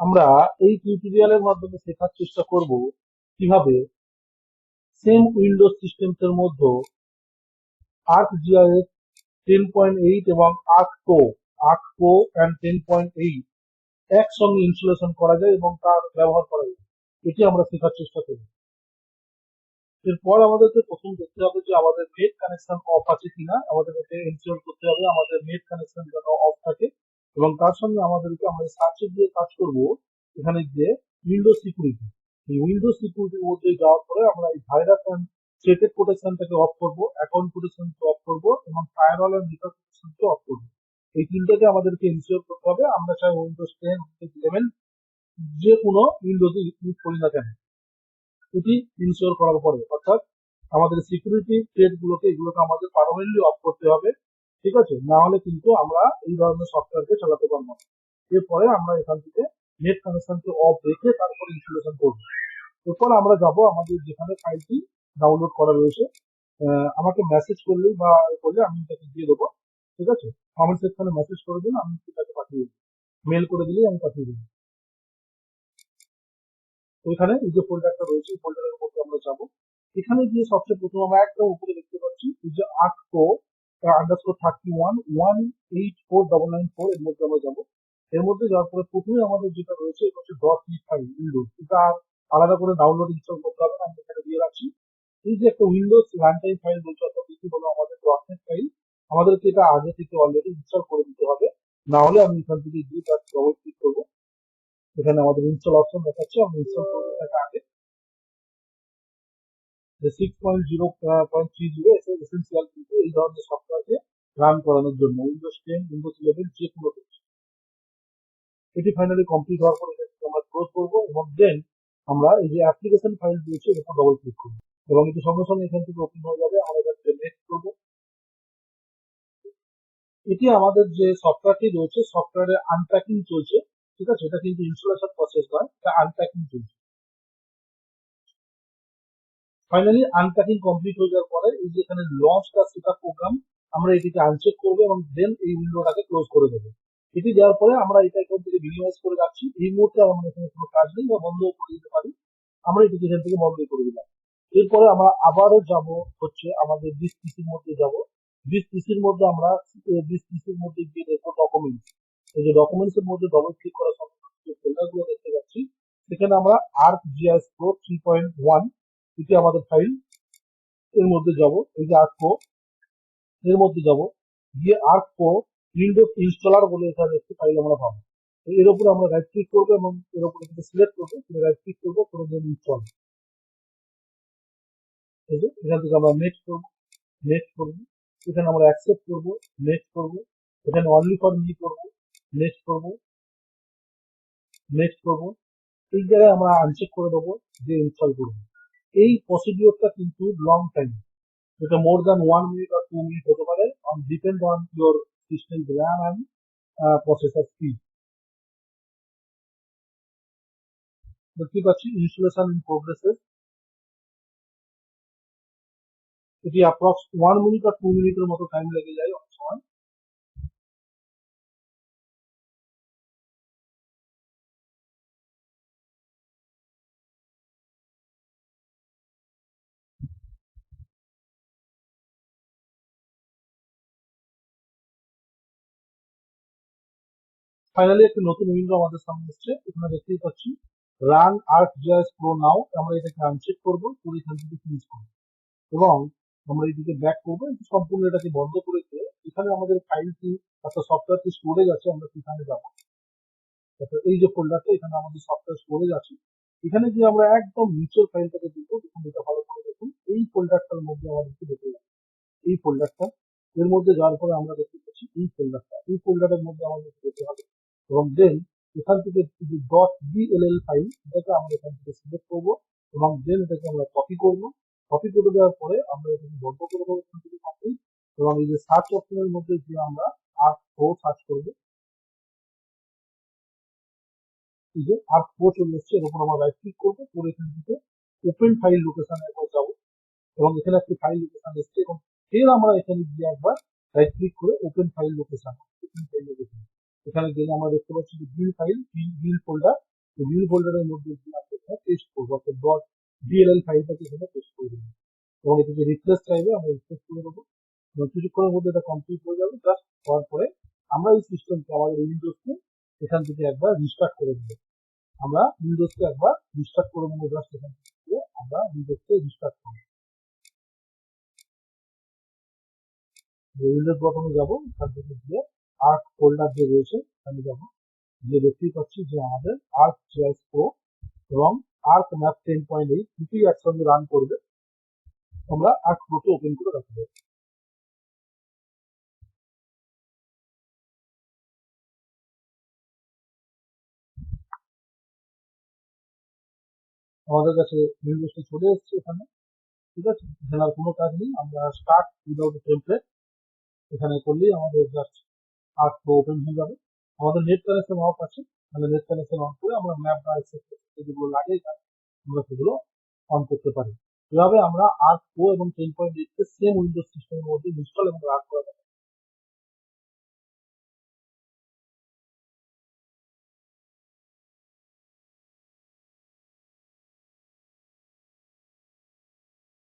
আমরা এই টিউটোরিয়ালের মাধ্যমে শেখার চেষ্টা করব কীভাবে সেম উইন্ডোজ সিস্টেমস এর মধ্যে পয়েন্ট এইট এবং Arc Pro Arc Pro and ten point eight একসঙ্গে ইনস্টলেশন করা যায় এবং তার ব্যবহার করা যায়। এটি আমরা শেখার চেষ্টা করব। এরপর আমাদেরকে প্রথম দেখতে হবে যে আমাদের নেট কানেকশন অফ আছে কিনা আমাদের ইনস্টল করতে হবে। আমাদের নেট কানেকশন যেন অফ থাকে এবং তার সঙ্গে আমাদেরকে আমরা সার্চে দিয়ে কাজ করব, এখানে যে উইন্ডোজ সিকিউরিটি এই উইন্ডো সিকিউরিটির মধ্যে যাওয়ার পরে আমরা এই ভাইরাস অ্যান্ড সেটেড প্রোটেকশনটাকে অফ করব অ্যাকাউন্ট প্রোটেকশনকে অফ করব এবং ফায়ারওয়াল অ্যান্ড নেটওয়ার্ক প্রোটেকশনকে অফ করব। এই তিনটাকে আমাদেরকে ইনস্টল করতে হবে। আমরা চাই উইন্ডোজ টেন উইন্ডোজ ইলেভেন যে কোনো উইন্ডোজে ইউজ করি না কেন। এটি ইনস্টল করার পরে। অর্থাৎ আমাদের সিকিউরিটি থ্রেড গুলোকে, এগুলোকে আমাদের পারমানেন্টলি অফ করতে হবে। ঠিক আছে? না হলে কিন্তু আমরা এই ধরনের সফটওয়্যারকে চালাতে পারব না। এরপরে আমরা এখান থেকে নেট কানেকশনকে অফ রেখে তারপর ইনস্টলেশন করব। এরপর আমরা যাব আমাদের যেখানে ফাইলটি ডাউনলোড করা রয়েছে। আমাকে মেসেজ করলেই বা করলে আমি এটাকে দিয়ে দেবো। ঠিক আছে? কমেন্ট সেকশনে মেসেজ করে দিন, আমি সেটাকে পাঠিয়ে দেবো। মেল করে দিলেই আমি পাঠিয়ে দেবো। তো এখানে এই যে ফোল্ডারটা রয়েছে, এই ফোল্ডারের মধ্যে আমরা যাব। এখানে গিয়ে সবচেয়ে প্রথম আমরা একদম উপরে দেখতে পাচ্ছি, এই যে pro underscore thirty one one eight four double nine four যাব। এর মধ্যে প্রথমে আমাদের যেটা রয়েছে, এটা হচ্ছে আর আলাদা করে ডাউনলোড ইনস্টল আমি এই যে একটা উইন্ডোজ আমাদের. ফাইল আমাদেরকে এটা আগে থেকে অলরেডি ইনস্টল করে হবে। আমি এখান থেকে গিয়ে তার করব। এখানে আমাদের ইনস্টল অপশন দেখাচ্ছে আমি ইনস্টল করব আগে যে six point zero point three zero essential কিন্তু এই ধরনের সফটওয়্যারকে রান করানোর জন্য উইন্ডোজ টেন উইন্ডোজ ইলেভেন যে কোনো কিছু এটি ফাইনালি কমপ্লিট হওয়ার পরে এটাকে আমরা ক্লোজ করব এবং দেন আমরা এই যে অ্যাপ্লিকেশন ফাইল দিয়েছে উপর ডবল ক্লিক করব। এবং এটি সঙ্গে সঙ্গে এখান থেকে ওপেন হয়ে যাবে আমরা এটাকে নেক্সট করব। এটি আমাদের যে সফটওয়্যারটি রয়েছে সফটওয়্যারের আনপ্যাকিং চলছে, ঠিক আছে? এটা কিন্তু ইনস্টলেশন প্রসেস নয়, এটা আনপ্যাকিং চলছে। ফাইনালি আনপ্যাকিং কমপ্লিট হয়ে যাওয়ার পরে এই যে এখানে লঞ্চ বা সেটা প্রোগ্রাম আমরা এটিকে আনচেক করব এবং দেন এই উইন্ডোটাকে ক্লোজ করে দেবো। এটি দেওয়ার পরে আমরা এটা এখান থেকে মিনিমাইজ করে রাখছি। এই মুহূর্তে আমাদের এখানে কোনো কাজ নেই বা বন্ধ করে দিতে পারি। আমরা এটিকে এখান থেকে বন্ধ করে দিলাম। এরপরে আমরা আবারও যাব হচ্ছে আমাদের ডিস পিসির মধ্যে যাব। ডিস পিসির মধ্যে আমরা ডিস পিসির মধ্যে গিয়ে দেখব ডকুমেন্টস এই যে ডকুমেন্টস এর মধ্যে ডবল ক্লিক করার সঙ্গে সঙ্গে যে ফোল্ডারগুলো দেখতে পাচ্ছি। সেখানে আমরা Arc GIS Pro three point one এটি আমাদের ফাইল এর মধ্যে যাব, এই যে আর্ক এর মধ্যে যাব। গিয়ে আর্ক প্রো উইন্ডোজ ইনস্টলার বলে এখানে একটি ফাইল আমরা পাবো। এর উপরে আমরা রাইট ক্লিক করব এবং এর উপরে কিন্তু সিলেক্ট করব। রাইট ক্লিক করব করে দেন ইনস্টল এখান থেকে আমরা নেক্সট করব নেক্সট করব। এখানে আমরা অ্যাকসেপ্ট করব নেক্সট করব। এখানে অনলি ফর মি করব নেক্সট করব নেক্সট করব। এই জায়গায় আমরা আনচেক করে দেবো যে ইনস্টল করব। এই প্রসিডিওরটা কিন্তু লং টাইম যেটা মোর দ্যান ওয়ান মিনিট আর টু মিনিট হতে পারে। On depend on your system RAM and processor speed দেখতে পাচ্ছি ইনস্টলেশন ইন প্রোগ্রেসেস এটি অ্যাপ্রক্স ওয়ান মিনিট আর টু মিনিটের মতো টাইম লেগে যায়। ফাইনালি একটি নতুন উইন্ডো আমাদের সামনে এসছে। এখানে দেখতেই পাচ্ছি run Arc GIS Pro now আমরা এটাকে আনচেক করব, করে এখান থেকে ফিনিশ করব। এবং আমরা এদিকে ব্যাক করব সম্পূর্ণ এটাকে বন্ধ করে দিয়ে এখানে আমাদের ফাইলটি অর্থাৎ সফটওয়্যারটি স্টোরেজ আছে আমরা সেখানে যাব। অর্থাৎ এই যে ফোল্ডারটা এখানে আমাদের সফটওয়্যার স্টোরেজ আছে এখানে গিয়ে আমরা একদম নিচের ফাইলটাকে দেখব, দেখুন এটা ভালো করে দেখুন। এই ফোল্ডারটার মধ্যে আমাদেরকে দেখতে যাবে এই ফোল্ডারটা এর মধ্যে যাওয়ার পরে আমরা দেখতে পাচ্ছি, এই ফোল্ডারটা এই ফোল্ডারের মধ্যে আমাদেরকে যেতে হবে? এবং দেন এখান থেকে ডট ডিএলএল ফাইল এটাকে আমরা এখান থেকে সিলেক্ট করব এবং দেন এটাকে আমরা কপি করব। কপি করে দেওয়ার পরে আমরা এটাকে বন্ধ করে দেবো এখান থেকে কপি এবং এই যে সার্চ অপশনের মধ্যে যে আমরা আর্ট প্রো সার্চ করব, এই যে আর্ট প্রো চলে এসছে, এর উপর আমরা রাইট ক্লিক করব, করে এখান থেকে ওপেন ফাইল লোকেশন একবার যাব। এবং এখানে একটি ফাইল লোকেশন এসছে, এবং ফের আমরা এখানে গিয়ে একবার রাইট ক্লিক করে open file location open file location এখানে গেলে আমরা দেখতে পাচ্ছি যে বিল ফাইল বিল ফোল্ডার তো বিল ফোল্ডারের মধ্যে আমরা পেস্ট করব। অর্থাৎ ডট ডিএলএল ফাইলটাকে এখানে পেস্ট করে দেবো। এবং এটাকে রিপ্লেস চাইবে আমরা রিপ্লেস করে দেবো। এবং কিছুক্ষণের মধ্যে এটা কমপ্লিট হয়ে যাবে। জাস্ট হওয়ার পরে আমরা এই সিস্টেমকে আমাদের উইন্ডোজকে এখান থেকে একবার রিস্টার্ট করে দেবো। আমরা উইন্ডোজকে একবার রিস্টার্ট করে নেব জাস্ট এখান থেকে আমরা উইন্ডোজকে রিস্টার্ট করব। উইন্ডোজ বটনে যাব। এখান থেকে গিয়ে আর্ট ফোল্ডার যে রয়েছে আমি যাব গিয়ে দেখতেই পাচ্ছি যে আমাদের আর্ট জিআইএস প্রো এবং Arc Map ten point eight দুটি একসঙ্গে রান করবে। আমরা আর্ক প্রোকে ওপেন করে রাখব আমাদের কাছে উইন্ডোজটা চলে এসেছে এখানে। ঠিক আছে? এখানে কোনো কাজ নেই, আমরা স্টার্ট উইদাউট টেমপ্লেট এখানে করলেই আমাদের জাস্ট আর্ট প্রো ওপেন হয়ে যাবে। আমাদের নেট কানেকশন অফ আছে। তাহলে নেট কানেকশন অন করে আমরা ম্যাপ বা যেগুলো লাগে আমরা সেগুলো অন করতে পারি। এভাবে আমরা আর্ট প্রো এবং টেন পয়েন্ট এইটকে সেম উইন্ডোজ সিস্টেমের মধ্যে ইনস্টল এবং রান করা যাবে।